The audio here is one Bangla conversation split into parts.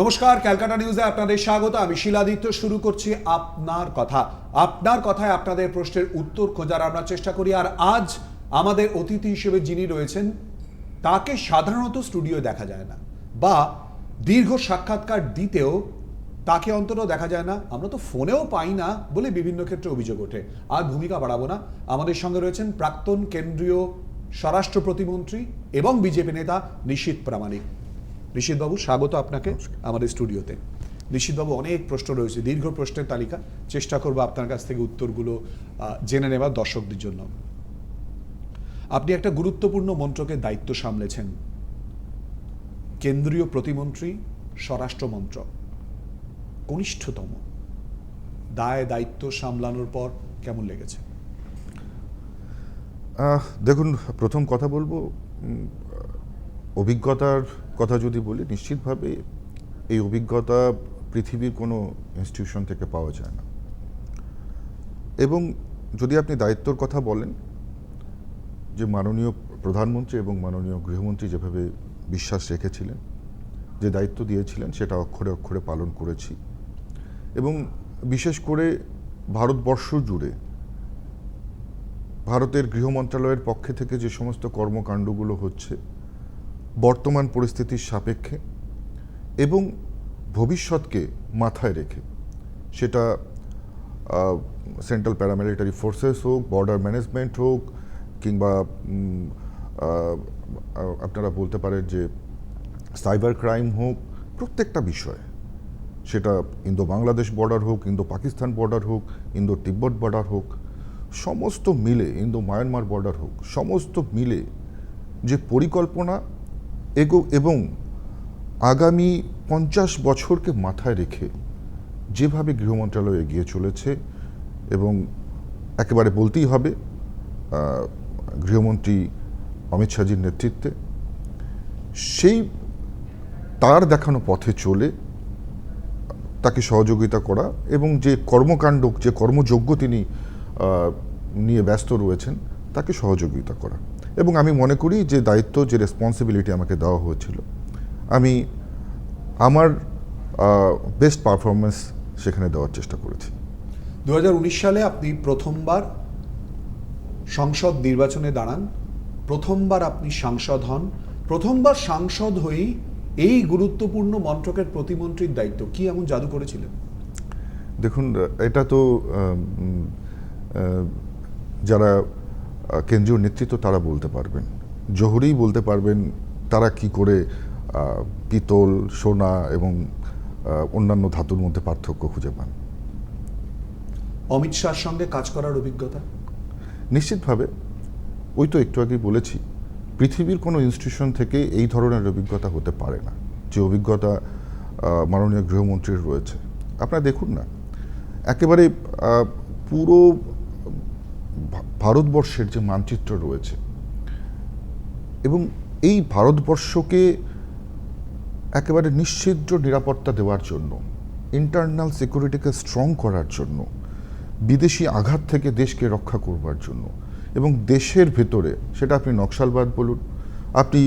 নমস্কার, ক্যালকাটা নিউজে আপনাদের স্বাগত। আমি শিলাদিত্য, শুরু করছি আপনার কথা। আপনার কথায় আপনাদের প্রশ্নের উত্তর খোঁজার আমরা চেষ্টা করি। আর আজ আমাদের অতিথি হিসেবে যিনি রয়েছেন, তাকে সাধারণত স্টুডিও দেখা যায় না, বা দীর্ঘ সাক্ষাৎকার দিতেও তাকে অন্তত দেখা যায় না। আমরা তো ফোনেও পাই না বলে বিভিন্ন ক্ষেত্রে অভিযোগ ওঠে। আর ভূমিকা বাড়াবো না। আমাদের সঙ্গে রয়েছেন প্রাক্তন কেন্দ্রীয় স্বরাষ্ট্র প্রতিমন্ত্রী এবং বিজেপি নেতা নিশীত প্রামাণিক। নিশীথবাবু স্বাগত আপনাকে আমাদের স্টুডিওতে। নিশীথবাবু অনেক প্রশ্ন রয়েছে, দীর্ঘ প্রশ্নের তালিকা। চেষ্টা করব আপনার কাছ থেকে উত্তরগুলো জেনে নেবার দর্শকদের জন্য। আপনি একটা গুরুত্বপূর্ণ মন্ত্রকের দায়িত্ব সামলেছেন। কেন্দ্রীয় প্রতিমন্ত্রী, স্বরাষ্ট্র মন্ত্রক। কনিষ্ঠতম। দায়, দায়িত্ব সামলানোর পর কেমন লেগেছে? দেখুন, প্রথম কথা বলব অভিজ্ঞতার কথা যদি বলি, নিশ্চিতভাবে এই অভিজ্ঞতা পৃথিবীর কোনো ইনস্টিটিউশন থেকে পাওয়া যায় না। এবং যদি আপনি দায়িত্বর কথা বলেন, যে মাননীয় প্রধানমন্ত্রী এবং মাননীয় গৃহমন্ত্রী যেভাবে বিশ্বাস রেখেছিলেন, যে দায়িত্ব দিয়েছিলেন, সেটা অক্ষরে অক্ষরে পালন করেছি। এবং বিশেষ করে ভারতবর্ষ জুড়ে ভারতের গৃহ মন্ত্রণালয়ের পক্ষে থেকে যে সমস্ত কর্মকাণ্ডগুলো হচ্ছে বর্তমান পরিস্থিতির সাপেক্ষে এবং ভবিষ্যৎকে মাথায় রেখে। সেটা সেন্ট্রাল প্যারামিলিটারি ফোর্সেস হোক বর্ডার ম্যানেজমেন্ট হোক, কিংবা আপনারা বলতে পারেন যে সাইবার ক্রাইম হোক, প্রত্যেকটা বিষয়। সেটা ইন্দো বাংলাদেশ বর্ডার হোক ইন্দো পাকিস্তান বর্ডার হোক ইন্দো তিব্বত বর্ডার হোক, সমস্ত মিলে ইন্দো মায়ানমার বর্ডার হোক, সমস্ত মিলে যে পরিকল্পনা এগো এবং আগামী পঞ্চাশ বছরকে মাথায় রেখে যেভাবে গৃহ মন্ত্রণালয় এগিয়ে চলেছে এবং একেবারে বলতেই হবে গৃহমন্ত্রী অমিত শাহজির নেতৃত্বে, সেই তার দেখানো পথে চলে তাকে সহযোগিতা করা এবং যে কর্মকাণ্ড, যে কর্মযোগ্য তিনি নিয়ে ব্যস্ত রয়েছেন, তাকে সহযোগিতা করা। এবং আমি মনে করি যে দায়িত্ব যে রেসপন্সিবিলিটি আমাকে দেওয়া হয়েছিল। আমি আমার বেস্ট পারফরমেন্স সেখানে দেওয়ার চেষ্টা করেছি। দু হাজার উনিশ সালে আপনি প্রথমবার সংসদ নির্বাচনে দাঁড়ান প্রথমবার আপনি সাংসদ হন প্রথমবার সাংসদ হয়েই এই গুরুত্বপূর্ণ মন্ত্রকের প্রতিমন্ত্রীর দায়িত্ব কি এমন জাদু করেছিলেন? দেখুন এটা তো যারা কেন্দ্রীয় নেতৃত্ব তারা বলতে পারবেন। জোহরেই বলতে পারবেন তারা কি করে পিতল সোনা এবং অন্যান্য ধাতুর মধ্যে পার্থক্য খুঁজে পান। অমিত শাহর সঙ্গে কাজ করার অভিজ্ঞতা? নিশ্চিতভাবে। ওই তো একটু আগেই বলেছি পৃথিবীর কোনো ইনস্টিটিউশন থেকে এই ধরনের অভিজ্ঞতা হতে পারে না। যে অভিজ্ঞতা মাননীয় গৃহমন্ত্রীর রয়েছে। আপনারা দেখুন না। একেবারে পুরো ভারতবর্ষের যে মানচিত্র রয়েছে এবং এই ভারতবর্ষকে একেবারে নিশ্চিদ্র নিরাপত্তা দেওয়ার জন্য ইন্টারনাল সিকিউরিটিকে স্ট্রং করার জন্য, বিদেশি আঘাত থেকে দেশকে রক্ষা করবার জন্য এবং দেশের ভেতরে, সেটা আপনি নকশালবাদ বলুন, আপনি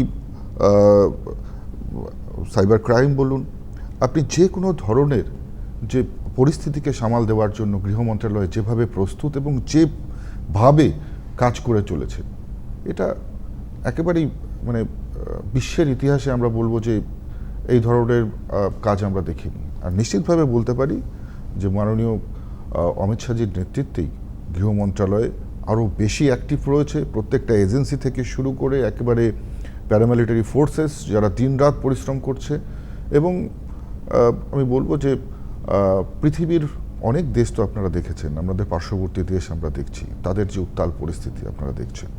সাইবার ক্রাইম বলুন, আপনি যে কোনো ধরনের যে পরিস্থিতিকে সামাল দেওয়ার জন্য গৃহ মন্ত্রণালয় যেভাবে প্রস্তুত এবং যেভাবে কাজ করে চলেছে। এটা একেবারেই মানে বিশ্বের ইতিহাসে আমরা বলব যে এই ধরনের কাজ আমরা দেখিনি। আর নিশ্চিতভাবে বলতে পারি যে মাননীয় অমিত শাহজির নেতৃত্বেই গৃহ মন্ত্রণালয় আরও বেশি অ্যাক্টিভ রয়েছে। প্রত্যেকটা এজেন্সি থেকে শুরু করে একেবারে প্যারামিলিটারি ফোর্সেস যারা দিনরাত পরিশ্রম করছে এবং আমি বলব যে পৃথিবীর অনেক দেশ তো আপনারা দেখেছেন আমাদের পার্শ্ববর্তী দেশ আমরা দেখছি তাদের যে উত্তাল পরিস্থিতি আপনারা দেখছেন।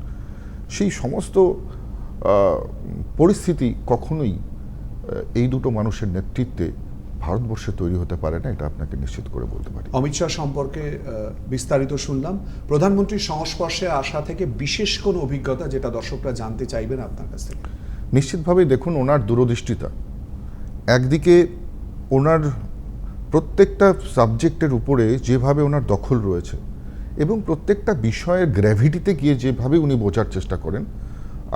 সেই সমস্ত পরিস্থিতি কখনোই এই দুটো মানুষের নেতৃত্বে ভারতবর্ষে তৈরি হতে পারে না এটা আপনাকে নিশ্চিত করে বলতে পারি। অমিত শাহ সম্পর্কে বিস্তারিত শুনলাম। প্রধানমন্ত্রীর সংস্পর্শে আসা থেকে বিশেষ কোনো অভিজ্ঞতা যেটা দর্শকরা জানতে চাইবেন আপনার কাছ থেকে? নিশ্চিতভাবেই দেখুন ওনার দূরদৃষ্টিতা। একদিকে ওনার প্রত্যেকটা সাবজেক্টের উপরে যেভাবে ওনার দখল রয়েছে এবং প্রত্যেকটা বিষয়ের গ্র্যাভিটিতে গিয়ে যেভাবে উনি বোঝার চেষ্টা করেন,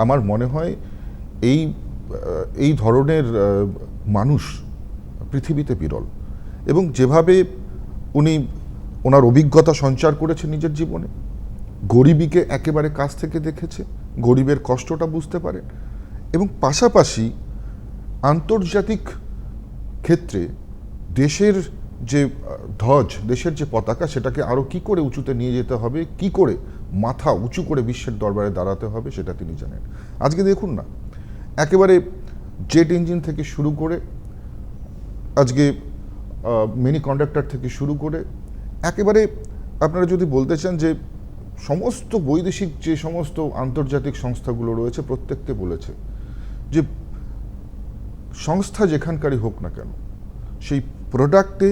আমার মনে হয় এই এই ধরনের মানুষ পৃথিবীতে বিরল এবং যেভাবে উনি ওনার অভিজ্ঞতা সঞ্চার করেছে নিজের জীবনে, গরিবীকে একেবারে কাছ থেকে দেখেছে, গরিবের কষ্টটা বুঝতে পারেন এবং পাশাপাশি আন্তর্জাতিক ক্ষেত্রে দেশের যে ধ্বজ, দেশের যে পতাকা, সেটাকে আরও কি করে উঁচুতে নিয়ে যেতে হবে, কি করে মাথা উঁচু করে বিশ্বের দরবারে দাঁড়াতে হবে, সেটা তিনি জানেন। আজকে দেখুন না, একেবারে জেট ইঞ্জিন থেকে শুরু করে, আজকে মিনি কন্ডাক্টর থেকে শুরু করে, একেবারে আপনারা যদি বলতে চান যে, সমস্ত বৈদেশিক যে সমস্ত আন্তর্জাতিক সংস্থাগুলো রয়েছে, প্রত্যেককে বলেছে যে, সংস্থা যেখানকারই হোক না কেন, সেই প্রোডাক্টে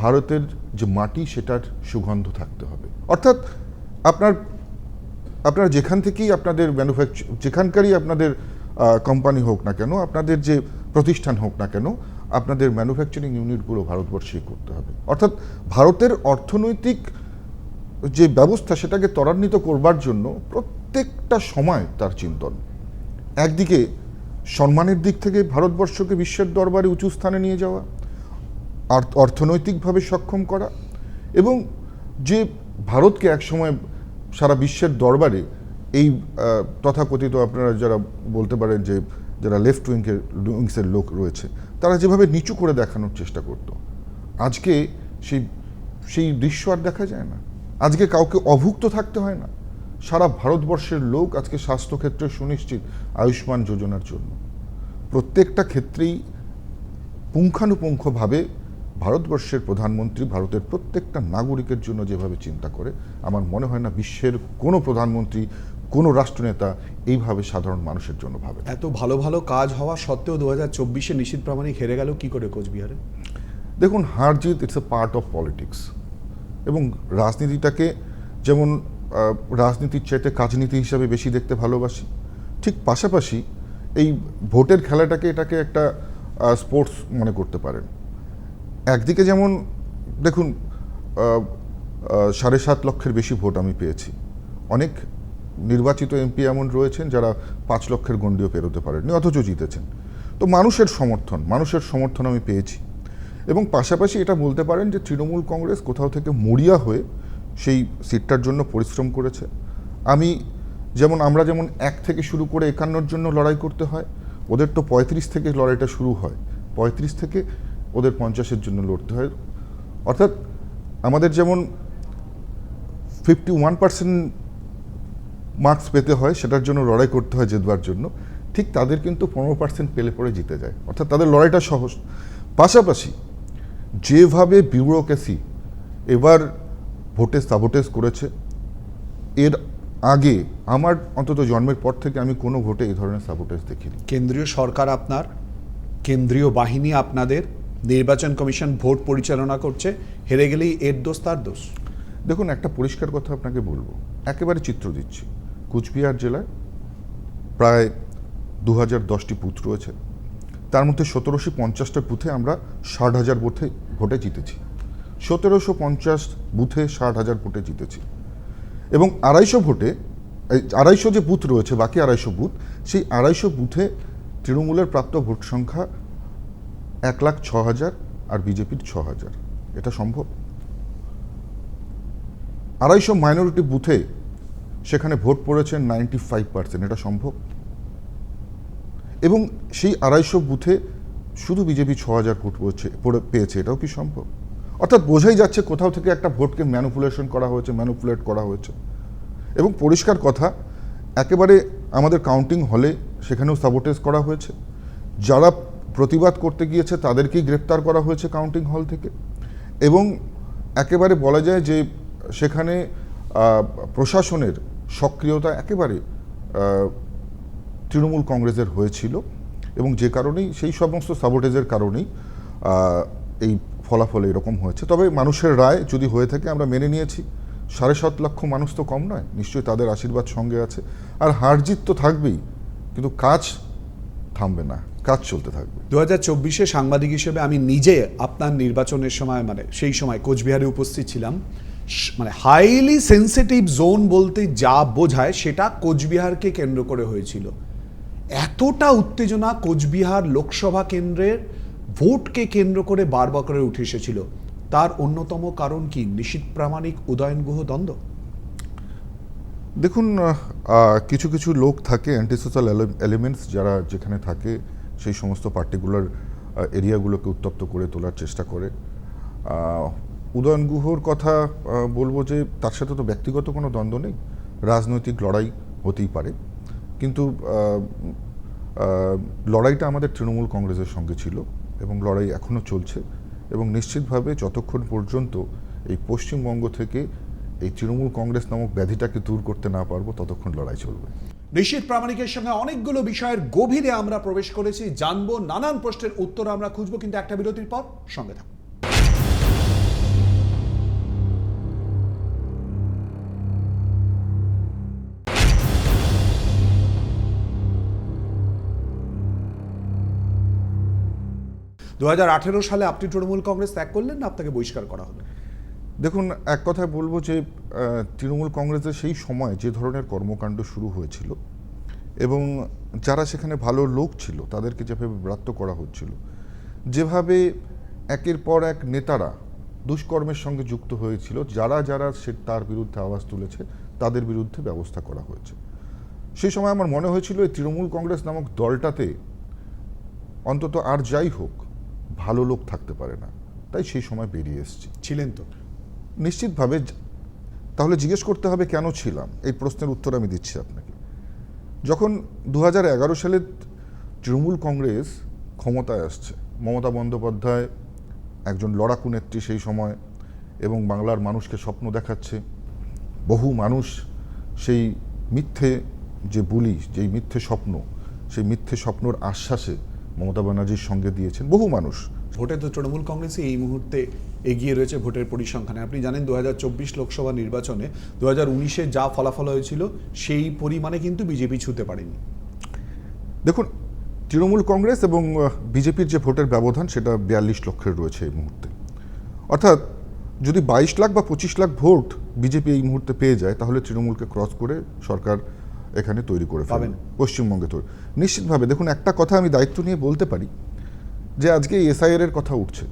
ভারতের যে মাটি, সেটার সুগন্ধ থাকতে হবে। অর্থাৎ আপনার আপনার যেখান থেকেই আপনাদের ম্যানুফ্যাকচার যেখানকারই আপনাদের কোম্পানি হোক না কেন, আপনাদের যে প্রতিষ্ঠান হোক না কেন, আপনাদের ম্যানুফ্যাকচারিং ইউনিটগুলো ভারতবর্ষেই করতে হবে। অর্থাৎ ভারতের অর্থনৈতিক যে ব্যবস্থা, সেটাকে ত্বরান্বিত করবার জন্য প্রত্যেকটা সময় তার চিন্তন। একদিকে সম্মানের দিক থেকে ভারতবর্ষকে বিশ্বের দরবারে উঁচু স্থানে নিয়ে যাওয়া অর্থনৈতিকভাবে সক্ষম করা এবং যে ভারতকে একসময় সারা বিশ্বের দরবারে এই তথাকথিত আপনারা যারা বলতে পারেন যে যারা লেফট উইংয়ের উইংসের লোক রয়েছে, তারা যেভাবে নিচু করে দেখানোর চেষ্টা করত, আজকে সেই সেই দৃশ্য আর দেখা যায় না। আজকে কাউকে অভুক্ত থাকতে হয় না। সারা ভারতবর্ষের লোক আজকে স্বাস্থ্যক্ষেত্রে সুনিশ্চিত আয়ুষ্মান যোজনার জন্য। প্রত্যেকটা ক্ষেত্রেই পুঙ্খানুপুঙ্খভাবে ভারতবর্ষের প্রধানমন্ত্রী ভারতের প্রত্যেকটা নাগরিকের জন্য যেভাবে চিন্তা করে আমার মনে হয় না বিশ্বের কোনো প্রধানমন্ত্রী কোনো রাষ্ট্রনেতা এইভাবে সাধারণ মানুষের জন্য ভাবে এত ভালো ভালো কাজ হওয়া সত্ত্বেও দু হাজার চব্বিশে নিশ্চিত প্রামাণিক হেরে গেল কি করে কোচবিহারে? দেখুন হার জিত it's a part of politics এবং রাজনীতিটাকে যেমন রাজনীতির চাইতে কাজনীতি হিসাবে বেশি দেখতে ভালোবাসি ঠিক পাশাপাশি এই ভোটের খেলাটাকে এটাকে একটা স্পোর্টস মনে করতে পারেন। একদিকে যেমন, দেখুন সাড়ে সাত লক্ষের বেশি ভোট আমি পেয়েছি। অনেক নির্বাচিত এমপি এমন রয়েছেন যারা পাঁচ লক্ষের গণ্ডিও পেরোতে পারেননি, অথচ জিতেছেন। তো মানুষের সমর্থন মানুষের সমর্থন আমি পেয়েছি। এবং পাশাপাশি এটা বলতে পারেন যে তৃণমূল কংগ্রেস কোথাও থেকে মরিয়া হয়ে সেই সিটটার জন্য পরিশ্রম করেছে। আমি যেমন, আমরা যেমন এক থেকে শুরু করে একান্নর জন্য লড়াই করতে হয়, ওদের তো পঁয়ত্রিশ থেকে লড়াইটা শুরু হয়। পঁয়ত্রিশ থেকে ওদের পঞ্চাশের জন্য লড়তে হয়। অর্থাৎ আমাদের যেমন ফিফটি ওয়ান পার্সেন্ট মার্কস পেতে হয়, সেটার জন্য লড়াই করতে হয় জেতবার জন্য, ঠিক তাদের কিন্তু পনেরো পার্সেন্ট পেলে পরে জিতে যায়। অর্থাৎ তাদের লড়াইটা সহজ। পাশাপাশি যেভাবে বিউরোক্রেসি এবার ভোটে সাবোটেজ করেছে, এর আগে আমার অন্তত জন্মের পর থেকে আমি কোনো ভোটে এই ধরনের সাবোটেজ দেখিনি। কেন্দ্রীয় সরকার আপনার, কেন্দ্রীয় বাহিনী আপনাদের নির্বাচন কমিশন ভোট পরিচালনা করছে, হেরে গেলেই এর দোষ তার দোষ। দেখুন, একটা পরিষ্কার কথা আপনাকে বলব। একেবারে চিত্র দিচ্ছি। কুচবিহার জেলায় প্রায় দু হাজার দশটি বুথ রয়েছে। তার মধ্যে সতেরোশো পঞ্চাশটা বুথে আমরা ষাট হাজার বুথে ভোটে জিতেছি। সতেরোশো পঞ্চাশ বুথে ষাট হাজার ভোটে জিতেছি। এবং আড়াইশো ভোটে আড়াইশো যে বুথ রয়েছে, বাকি আড়াইশো বুথ, সেই আড়াইশো বুথে তৃণমূলের প্রাপ্ত ভোট সংখ্যা এক লাখ ছ হাজার আর বিজেপির ছ হাজার। এটা সম্ভব? আড়াইশো মাইনরিটি বুথে সেখানে ভোট পড়েছে নাইনটি ফাইভ পার্সেন্ট এটা সম্ভব? এবং সেই আড়াইশো বুথে শুধু বিজেপি ছ হাজার ভোট পড়ছে, পড়ে- পেয়েছে। এটাও কি সম্ভব? অর্থাৎ বোঝাই যাচ্ছে কোথাও থেকে একটা ভোটকে ম্যানুপুলেশন করা হয়েছে ম্যানুপুলেট করা হয়েছে। এবং পরিষ্কার কথা, একেবারে আমাদের কাউন্টিং হলে সেখানেও সাবোটেজ করা হয়েছে। যারা প্রতিবাদ করতে গিয়েছে, তাদেরকেই গ্রেপ্তার করা হয়েছে কাউন্টিং হল থেকে। এবং একেবারে বলা যায় যে সেখানে প্রশাসনের সক্রিয়তা একেবারে তৃণমূল কংগ্রেসের হয়েছিল। এবং যে কারণেই, সেই সমস্ত সাবোটেজের কারণেই এই ফলাফল এরকম হয়েছে। তবে মানুষের রায় যদি হয়ে থাকে, আমরা মেনে নিয়েছি। সাড়ে সাত লক্ষ মানুষ তো কম নয়, নিশ্চয়ই তাদের আশীর্বাদ সঙ্গে আছে। আর হার জিত তো থাকবেই, কিন্তু কাজ থামবে না। কাজ চলতে থাকবে। দু হাজার চব্বিশে সাংবাদিক হিসেবে আমি নিজে আপনার নির্বাচনের সময় মানে সেই সময় কোচবিহারে উপস্থিত ছিলাম। মানে হাইলি সেন্সিটিভ জোন বলতে যা বোঝায় সেটা কোচবিহারকে কেন্দ্র করে হয়েছিল। এতটা উত্তেজনা কোচবিহার লোকসভা কেন্দ্রের ভোটকে কেন্দ্র করে বারবার করে উঠে এসেছিল। তার অন্যতম কারণ কি? নিশীত প্রামাণিক উদয়ন গুহ দ্বন্দ্ব? দেখুন কিছু কিছু লোক থাকে অ্যান্টিসোশ্যাল এলিমেন্টস যারা যেখানে থাকে সেই সমস্ত পার্টিকুলার এরিয়াগুলোকে উত্তপ্ত করে তোলার চেষ্টা করে। উদয়ন গুহর কথা বলব যে তার সাথে তো ব্যক্তিগত কোনো দ্বন্দ্ব নেই। রাজনৈতিক লড়াই হতেই পারে। কিন্তু লড়াইটা আমাদের তৃণমূল কংগ্রেসের সঙ্গে ছিল এবং লড়াই এখনও চলছে এবং নিশ্চিতভাবে যতক্ষণ পর্যন্ত এই পশ্চিমবঙ্গ থেকে এই তৃণমূল কংগ্রেস নামক ব্যাধিটাকে দূর করতে না পারব, ততক্ষণ লড়াই চলবে। নিশীত প্রামাণিকের সঙ্গে অনেকগুলো বিষয়ের গভীরে আমরা প্রবেশ করেছি, জানব, নানান প্রশ্নের উত্তর আমরা খুঁজবো, কিন্তু একটা বিরতির পর সঙ্গে থাকুন। দু সালে আপনি তৃণমূল কংগ্রেস ত্যাগ করলেন না, আপনাকে বহিষ্কার করা হলো? দেখুন, এক কথায় বলব যে তৃণমূল কংগ্রেসের সেই সময় যে ধরনের কর্মকাণ্ড শুরু হয়েছিল এবং যারা সেখানে ভালো লোক ছিল, তাদেরকে যেভাবে ব্রাত্য করা হচ্ছিল, যেভাবে একের পর এক নেতারা দুষ্কর্মের সঙ্গে যুক্ত হয়েছিল, যারা যারা সে, তার বিরুদ্ধে আওয়াজ তুলেছে, তাদের বিরুদ্ধে ব্যবস্থা করা হয়েছে। সেই সময় আমার মনে হয়েছিল, এই তৃণমূল কংগ্রেস নামক দলটাতে অন্তত আর যাই হোক, ভালো লোক থাকতে পারে না। তাই সেই সময় বেরিয়ে এসেছি। ছিলেন তো? নিশ্চিতভাবে তাহলে জিজ্ঞেস করতে হবে কেন ছিলাম? এই প্রশ্নের উত্তর আমি দিচ্ছি আপনাকে। যখন দু এগারো সালে তৃণমূল কংগ্রেস ক্ষমতায় আসছে, মমতা বন্দ্যোপাধ্যায় একজন লড়াকু নেত্রী সেই সময় এবং বাংলার মানুষকে স্বপ্ন দেখাচ্ছে, বহু মানুষ সেই মিথ্যে যে বুলি, যেই মিথ্যে স্বপ্ন, সেই মিথ্যে স্বপ্নর আশ্বাসে মমতা ব্যানার্জির সঙ্গে দিয়েছেন, বহু মানুষ। ভোটে তো তৃণমূল কংগ্রেসই এই মুহূর্তে এগিয়ে রয়েছে ভোটের পরিসংখ্যানে। আপনি জানেন দুহাজার চব্বিশ লোকসভা নির্বাচনে দু হাজার যা ফলাফল হয়েছিল সেই পরিমাণে কিন্তু বিজেপি ছুতে পারেনি। দেখুন তৃণমূল কংগ্রেস এবং বিজেপির যে ভোটের ব্যবধান সেটা বিয়াল্লিশ লক্ষের রয়েছে এই মুহূর্তে। অর্থাৎ যদি বাইশ লাখ বা পঁচিশ লাখ ভোট বিজেপি এই মুহূর্তে পেয়ে যায় তাহলে তৃণমূলকে ক্রস করে সরকার এখানে তৈরি করে পাবেন। পশ্চিমবঙ্গে তৈরি। নিশ্চিতভাবে দেখুন একটা কথা আমি দায়িত্ব নিয়ে বলতে পারি। যে আজকে এসআইআর এর কথা উঠছে।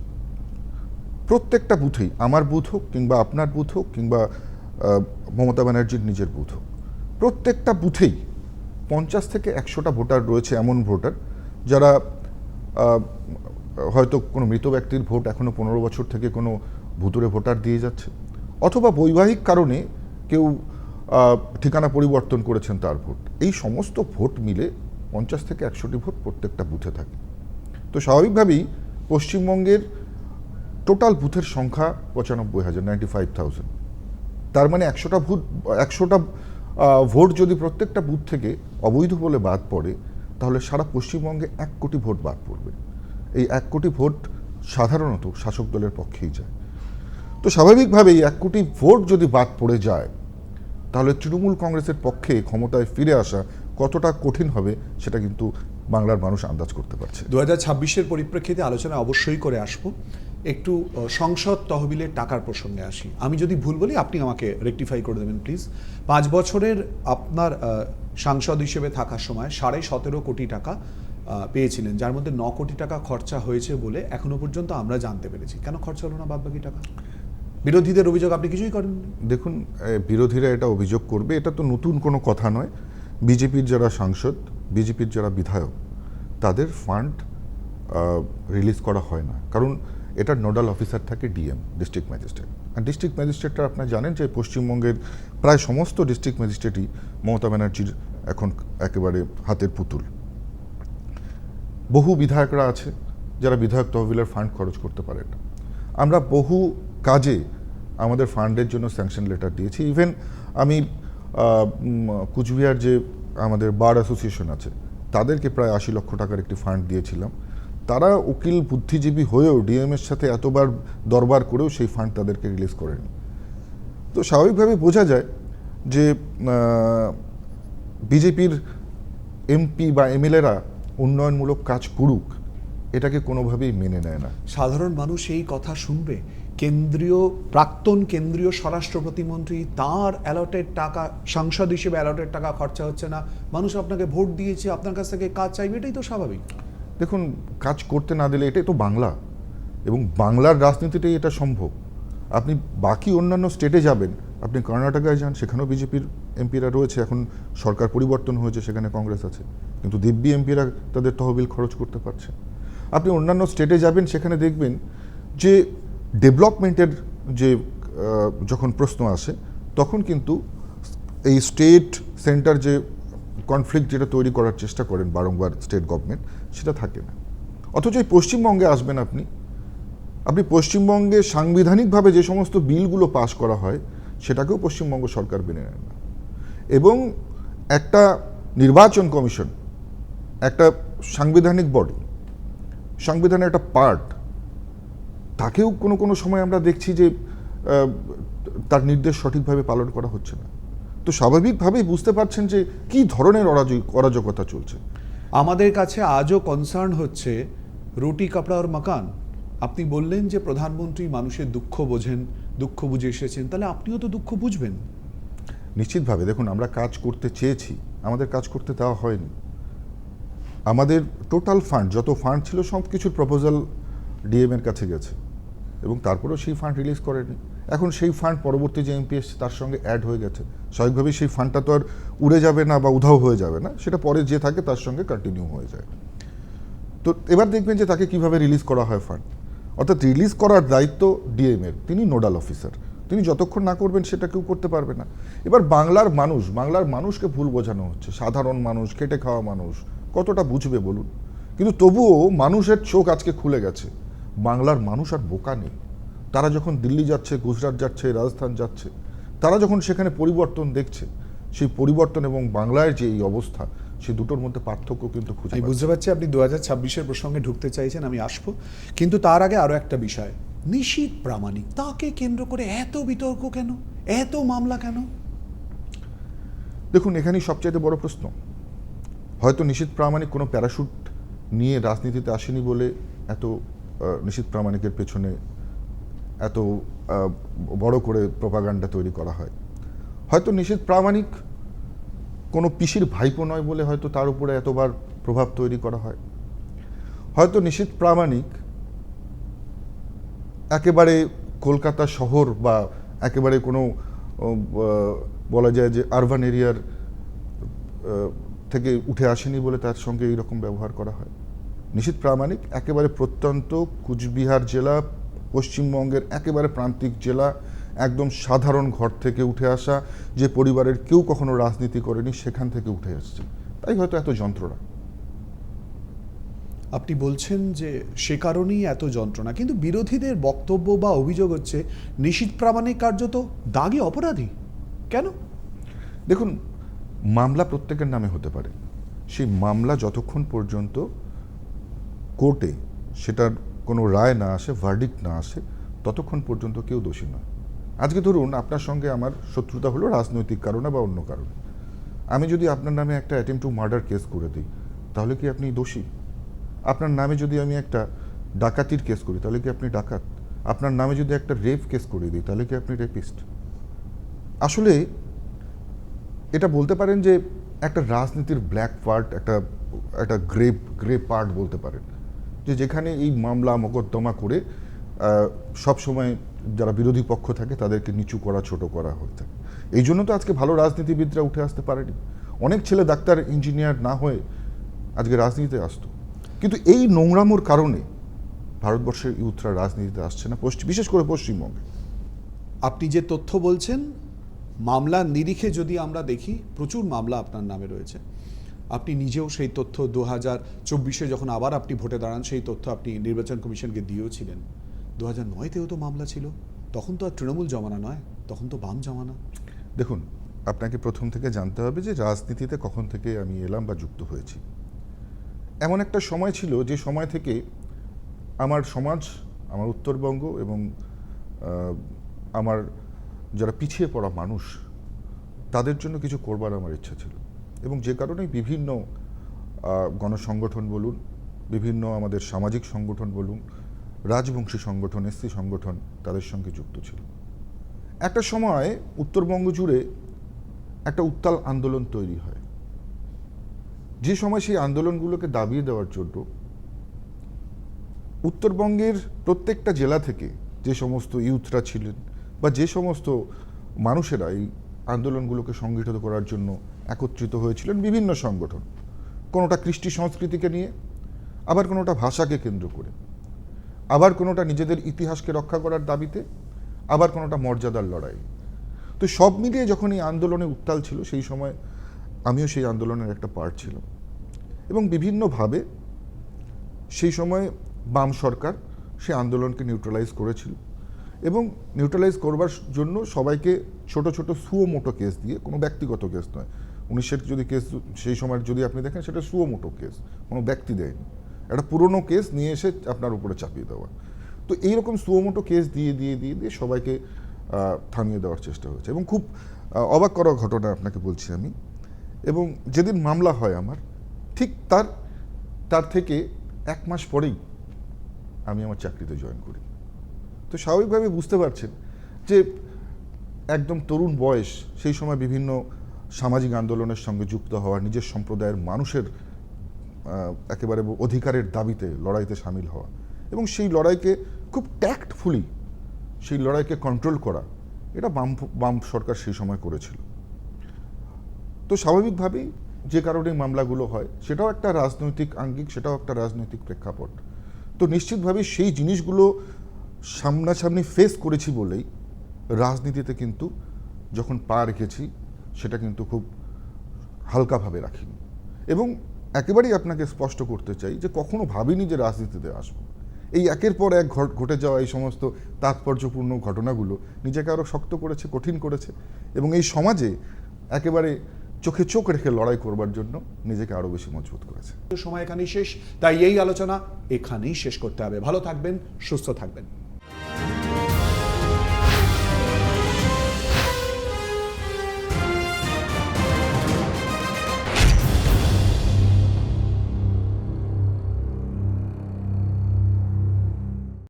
প্রত্যেকটা বুথেই, আমার বুথ হোক কিংবা আপনার বুথ হোক কিংবা মমতা ব্যানার্জির নিজের বুথ হোক, প্রত্যেকটা বুথেই পঞ্চাশ থেকে একশোটা ভোটার রয়েছে এমন ভোটার যারা হয়তো কোনো মৃত ব্যক্তির ভোট এখনও পনেরো বছর থেকে কোনো ভুতুরে ভোটার দিয়ে যাচ্ছে অথবা বৈবাহিক কারণে কেউ ঠিকানা পরিবর্তন করেছেন তার ভোট। এই সমস্ত ভোট মিলে পঞ্চাশ থেকে একশোটি ভোট প্রত্যেকটা বুথে থাকে। তো স্বাভাবিকভাবেই পশ্চিমবঙ্গের টোটাল বুথের সংখ্যা পঁচানব্বই হাজার নাইনটি ফাইভ থাউজেন্ড তার মানে একশোটা ভোট একশোটা ভোট যদি প্রত্যেকটা বুথ থেকে অবৈধ বলে বাদ পড়ে, তাহলে সারা পশ্চিমবঙ্গে এক কোটি ভোট বাদ পড়বে। এই এক কোটি ভোট সাধারণত শাসক দলের পক্ষেই যায়। তো স্বাভাবিকভাবেই এক কোটি ভোট যদি বাদ পড়ে যায়, তাহলে তৃণমূল কংগ্রেসের পক্ষে ক্ষমতায় ফিরে আসা কতটা কঠিন হবে, সেটা কিন্তু বাংলার মানুষ আন্দাজ করতে পারছে। দু হাজার ছাব্বিশের পরিপ্রেক্ষিতে আলোচনা অবশ্যই করে আসব। একটু সংসদ তহবিলের টাকার প্রসঙ্গে আসি। আমি যদি ভুল বলি আপনি আমাকে রেকটিফাই করে দেবেন প্লিজ পাঁচ বছরের আপনার সাংসদ হিসেবে থাকার সময় সাড়ে সতেরো কোটি টাকা পেয়েছিলেন যার মধ্যে ন কোটি টাকা খরচা হয়েছে বলে এখনও পর্যন্ত আমরা জানতে পেরেছি। কেন খরচা হলো না বাদ বাকি টাকা? বিরোধীদের অভিযোগ আপনি কিছুই করেন দেখুন বিরোধীরা এটা অভিযোগ করবে। এটা তো নতুন কোনো কথা নয়। বিজেপির যারা সাংসদ বিজেপির যারা বিধায়ক তাদের ফান্ড রিলিজ করা হয় না। কারণ এটার নোডাল অফিসার থাকে ডিএম ডিস্ট্রিক্ট ম্যাজিস্ট্রেট আর ডিস্ট্রিক্ট ম্যাজিস্ট্রেটটা আপনারা জানেন যে পশ্চিমবঙ্গের প্রায় সমস্ত ডিস্ট্রিক্ট ম্যাজিস্ট্রেটই মমতা ব্যানার্জির এখন একেবারে হাতের পুতুল। বহু বিধায়করা আছে যারা বিধায়ক তহবিলের ফান্ড খরচ করতে পারে না। আমরা বহু কাজে আমাদের ফান্ডের জন্য স্যাংশন লেটার দিয়েছি। ইভেন আমি কুচবিহার যে আমাদের বার অ্যাসোসিয়েশন আছে তাদেরকে প্রায় আশি লক্ষ টাকার একটি ফান্ড দিয়েছিলাম। তারা উকিল বুদ্ধিজীবী হয়েও ডিএমের সাথে এতবার দরবার করেও সেই ফান্ড তাদেরকে রিলিজ করেনি। তো স্বাভাবিকভাবে বোঝা যায় যে বিজেপির এমপি বা এমএলএরা উন্নয়নমূলক কাজ করুক, এটাকে কোনোভাবেই মেনে নেয় না। সাধারণ মানুষ এই কথা শুনবে কেন্দ্রীয়, প্রাক্তন কেন্দ্রীয় স্বরাষ্ট্র প্রতিমন্ত্রী, তার অ্যালটেড টাকা, সাংসদ হিসেবে অ্যালটেড টাকা খরচা হচ্ছে না। মানুষ আপনাকে ভোট দিয়েছে, আপনার কাছ থেকে কাজ চাইবে, এটাই তো স্বাভাবিক। দেখুন, কাজ করতে না দিলে এটাই তো বাংলা। এবং বাংলার রাজনীতিটাই এটা সম্ভব। আপনি বাকি অন্যান্য স্টেটে যাবেন, আপনি কর্ণাটকায় যান, সেখানেও বিজেপির এমপিরা রয়েছে, এখন সরকার পরিবর্তন হয়েছে, সেখানে কংগ্রেস আছে। কিন্তু দিব্যি এমপিরা তাদের তহবিল খরচ করতে পারছে আপনি অন্যান্য স্টেটে যাবেন, সেখানে দেখবেন যে ডেভেলপমেন্টের যে যখন প্রশ্ন আসে, তখন কিন্তু এই স্টেট সেন্টার যে কনফ্লিক্ট যেটা তৈরি করার চেষ্টা করেন বারংবার স্টেট গভর্নমেন্ট, সেটা থাকে না। অথচ এই পশ্চিমবঙ্গে আসবেন আপনি আপনি পশ্চিমবঙ্গে সাংবিধানিকভাবে যে সমস্ত বিলগুলো পাশ করা হয়, সেটাকেও পশ্চিমবঙ্গ সরকার মেনে নেয় না। এবং একটা নির্বাচন কমিশন, একটা সাংবিধানিক বডি, সংবিধানের একটা পার্ট তাকেও কোনো কোনো সময় আমরা দেখছি যে তার নির্দেশ সঠিকভাবে পালন করা হচ্ছে না। তো স্বাভাবিকভাবেই বুঝতে পারছেন যে কি ধরনের অরাজক অরাজকতা চলছে। আমাদের কাছে আজও কনসার্ন হচ্ছে রুটি কাপড়া আর মাকান। আপনি বললেন যে প্রধানমন্ত্রী মানুষের দুঃখ বোঝেন দুঃখ বুঝে এসেছেন তাহলে আপনিও তো দুঃখ বুঝবেন। নিশ্চিতভাবে দেখুন আমরা কাজ করতে চেয়েছি আমাদের কাজ করতে দেওয়া হয়নি। আমাদের টোটাল ফান্ড যত ফান্ড ছিল সব কিছুর প্রপোজাল ডিএম এর কাছে গেছে। এবং তারপরেও সেই ফান্ড রিলিজ করেনি। এখন সেই ফান্ড পরবর্তী যে এমপি এসছে, তার সঙ্গে অ্যাড হয়ে গেছে। স্বাভাবিকভাবেই সেই ফান্ডটা তো আর উড়ে যাবে না বা উধাও হয়ে যাবে না, সেটা পরে যে থাকে তার সঙ্গে কন্টিনিউ হয়ে যায়। তো এবার দেখবেন যে তাকে কীভাবে রিলিজ করা হয় ফান্ড অর্থাৎ রিলিজ করার দায়িত্ব ডিএম এর, তিনি নোডাল অফিসার তিনি যতক্ষণ না করবেন সেটা কেউ করতে পারবে না। এবার বাংলার মানুষ, বাংলার মানুষকে ভুল বোঝানো হচ্ছে। সাধারণ মানুষ, খেটে খাওয়া মানুষ, কতটা বুঝবে বলুন? কিন্তু তবুও মানুষের চোখ আজকে খুলে গেছে। বাংলার মানুষ আর বোকা নেই। তারা যখন দিল্লি যাচ্ছে গুজরাট যাচ্ছে রাজস্থান যাচ্ছে তারা যখন সেখানে পরিবর্তন দেখছে সেই পরিবর্তন এবং বাংলার যে এই অবস্থা সেই দুটোর মধ্যে পার্থক্য কিন্তু খুঁজে আমি বুঝতে পারছি আপনি দু হাজার ছাব্বিশের প্রসঙ্গে ঢুকতে চাইছেন আমি আসব। কিন্তু তার আগে আরও একটা বিষয়। নিশীত প্রামাণিক তাকে কেন্দ্র করে এত বিতর্ক কেন? এত মামলা কেন? দেখুন এখানেই সবচাইতে বড় প্রশ্ন। হয়তো নিশীত প্রামাণিক কোনো প্যারাশুট নিয়ে রাজনীতিতে আসেনি বলে এত নিশীত প্রামাণিকের পেছনে এত বড় করে প্রপাগান্ডা তৈরি করা হয়। হয়তো নিশীত প্রামাণিক কোনো পিসির ভাইপো নয় বলে হয়তো তার উপরে এতবার প্রভাব তৈরি করা হয়। হয়তো নিশীত প্রামাণিক একেবারে কলকাতা শহর বা একেবারে কোনো বলা যায় যে আরবান এরিয়ার থেকে উঠে আসেনি বলে তার সঙ্গে এইরকম ব্যবহার করা হয়। নিশীত প্রামাণিক একেবারে প্রত্যন্ত কুচবিহার জেলা পশ্চিমবঙ্গের একেবারে প্রান্তিক জেলা একদম সাধারণ ঘর থেকে উঠে আসা যে পরিবারের কেউ কখনো রাজনীতি করেনি সেখান থেকে উঠে আসছে তাই হয়তো এত যন্ত্রণা। আপনি বলছেন যে সে কারণেই এত যন্ত্রণা কিন্তু বিরোধীদের বক্তব্য বা অভিযোগ হচ্ছে নিশীত প্রামাণিক কার্যত দাগি অপরাধী। কেন? দেখুন মামলা প্রত্যেকের নামে হতে পারে। সেই মামলা যতক্ষণ পর্যন্ত কোর্টে সেটার কোনো রায় না আসে ভার্ডিক্ট না আসে, ততক্ষণ পর্যন্ত কেউ দোষী নয়। আজকে ধরুন আপনার সঙ্গে আমার শত্রুতা হলো রাজনৈতিক কারণে বা অন্য কারণে। আমি যদি আপনার নামে একটা অ্যাটেম্প টু মার্ডার কেস করে দিই, তাহলে কি আপনি দোষী? আপনার নামে যদি আমি একটা ডাকাতির কেস করি, তাহলে কি আপনি ডাকাত? আপনার নামে যদি একটা রেপ কেস করে দিই, তাহলে কি আপনি রেপিস্ট আসলে এটা বলতে পারেন যে একটা রাজনীতির ব্ল্যাক পার্ট একটা একটা গ্রে গ্রে পার্ট বলতে পারেন। যে যেখানে এই মামলা মোকদ্দমা করে সব সময় যারা বিরোধী পক্ষ থাকে তাদেরকে নিচু করা, ছোট করা হয়ে থাকে। এই জন্য তো আজকে ভালো রাজনীতিবিদরা উঠে আসতে পারেনি। অনেক ছেলে ডাক্তার, ইঞ্জিনিয়ার না হয়ে আজকে রাজনীতিতে আসতো। কিন্তু এই নোংরামোর কারণে ভারতবর্ষের ইউথরা রাজনীতিতে আসছে না পশ্চিম বিশেষ করে পশ্চিমবঙ্গে। আপনি যে তথ্য বলছেন মামলার নিরিখে যদি আমরা দেখি, প্রচুর মামলা আপনার নামে রয়েছে। আপনি নিজেও সেই তথ্য দু হাজার চব্বিশে যখন আবার আপনি ভোটে দাঁড়ান, সেই তথ্য আপনি নির্বাচন কমিশনকে দিয়েওছিলেন। দু হাজার নয়তেও তো মামলা ছিল। তখন তো আর তৃণমূল জমানা নয়, তখন তো বাম জমানা। দেখুন, আপনাকে প্রথম থেকে জানতে হবে যে রাজনীতিতে কখন থেকে আমি এলাম বা যুক্ত হয়েছি। এমন একটা সময় ছিল যে সময় থেকে আমার সমাজ, আমার উত্তরবঙ্গ এবং আমার যারা পিছিয়ে পড়া মানুষ, তাদের জন্য কিছু করবার আমার ইচ্ছা ছিল। এবং যে কারণে বিভিন্ন গণসংগঠন বলুন, বিভিন্ন আমাদের সামাজিক সংগঠন বলুন, রাজবংশী সংগঠন এসসি সংগঠন তাদের সঙ্গে যুক্ত ছিল। একটা সময় উত্তরবঙ্গ জুড়ে একটা উত্তাল আন্দোলন তৈরি হয়। যে সময় সেই আন্দোলনগুলোকে দাবিয়ে দেওয়ার জন্য উত্তরবঙ্গের প্রত্যেকটা জেলা থেকে যে সমস্ত ইউথরা ছিলেন বা যে সমস্ত মানুষেরা এই আন্দোলনগুলোকে সংগঠিত করার জন্য একত্রিত হয়েছিলেন বিভিন্ন সংগঠন। কোনোটা কৃষ্টি সংস্কৃতিকে নিয়ে, আবার কোনোটা ভাষাকে কেন্দ্র করে। আবার কোনোটা নিজেদের ইতিহাসকে রক্ষা করার দাবিতে, আবার কোনোটা মর্যাদার লড়াই তো সব মিলিয়ে যখন এই আন্দোলনে উত্তাল ছিল, সেই সময় আমিও সেই আন্দোলনের একটা পার্ট ছিলাম। এবং বিভিন্নভাবে সেই সময় বাম সরকার সে আন্দোলনকে নিউট্রালাইজ করেছিল। এবং নিউট্রালাইজ করবার জন্য সবাইকে ছোট ছোট সুও মোটো কেস দিয়ে, কোনো ব্যক্তিগত কেস নয় উনিশের যদি কেস, সেই সময়ের যদি আপনি দেখেন, সেটা সুও মোটো কেস, কোনো ব্যক্তি দেয়নি। একটা পুরনো কেস নিয়ে এসে আপনার উপরে চাপিয়ে দেওয়া। তো এইরকম সুয়োমোটো কেস দিয়ে দিয়ে দিয়ে দিয়ে সবাইকে থামিয়ে দেওয়ার চেষ্টা হয়েছে। এবং খুব অবাক করা ঘটনা আপনাকে বলছি আমি। এবং যেদিন মামলা হয় আমার, ঠিক তার তার থেকে এক মাস পরেই আমি আমার চাকরিতে জয়েন করি। তো স্বাভাবিকভাবে বুঝতে পারছেন যে, একদম তরুণ বয়স, সেই সময় বিভিন্ন সামাজিক আন্দোলনের সঙ্গে যুক্ত হওয়া নিজের সম্প্রদায়ের মানুষের একেবারে অধিকারের দাবিতে লড়াইতে সামিল হওয়া এবং সেই লড়াইকে খুব ট্যাক্টফুলি সেই লড়াইকে কন্ট্রোল করা, এটা বাম বাম সরকার সেই সময় করেছিল। তো স্বাভাবিকভাবেই যে কারণে মামলাগুলো হয়, সেটাও একটা রাজনৈতিক আঙ্গিক, সেটাও একটা রাজনৈতিক প্রেক্ষাপট। তো নিশ্চিতভাবে সেই জিনিসগুলো সামনাসামনি ফেস করেছি বলেই রাজনীতিতে কিন্তু যখন পা রেখেছি সেটা কিন্তু খুব হালকাভাবে রাখিনি। এবং একেবারেই আপনাকে স্পষ্ট করতে চাই যে কখনো ভাবিনি যে রাজনীতিতে আসব। এই একের পর এক ঘট- যাওয়া এই সমস্ত তাৎপর্যপূর্ণ ঘটনাগুলো নিজেকে আরও শক্ত করেছে, কঠিন করেছে এবং এই সমাজে একেবারে চোখে চোখ রেখে লড়াই করবার জন্য নিজেকে আরও বেশি মজবুত করেছে। সময় এখানেই শেষ। তাই এই আলোচনা এখানেই শেষ করতে হবে। ভালো থাকবেন, সুস্থ থাকবেন।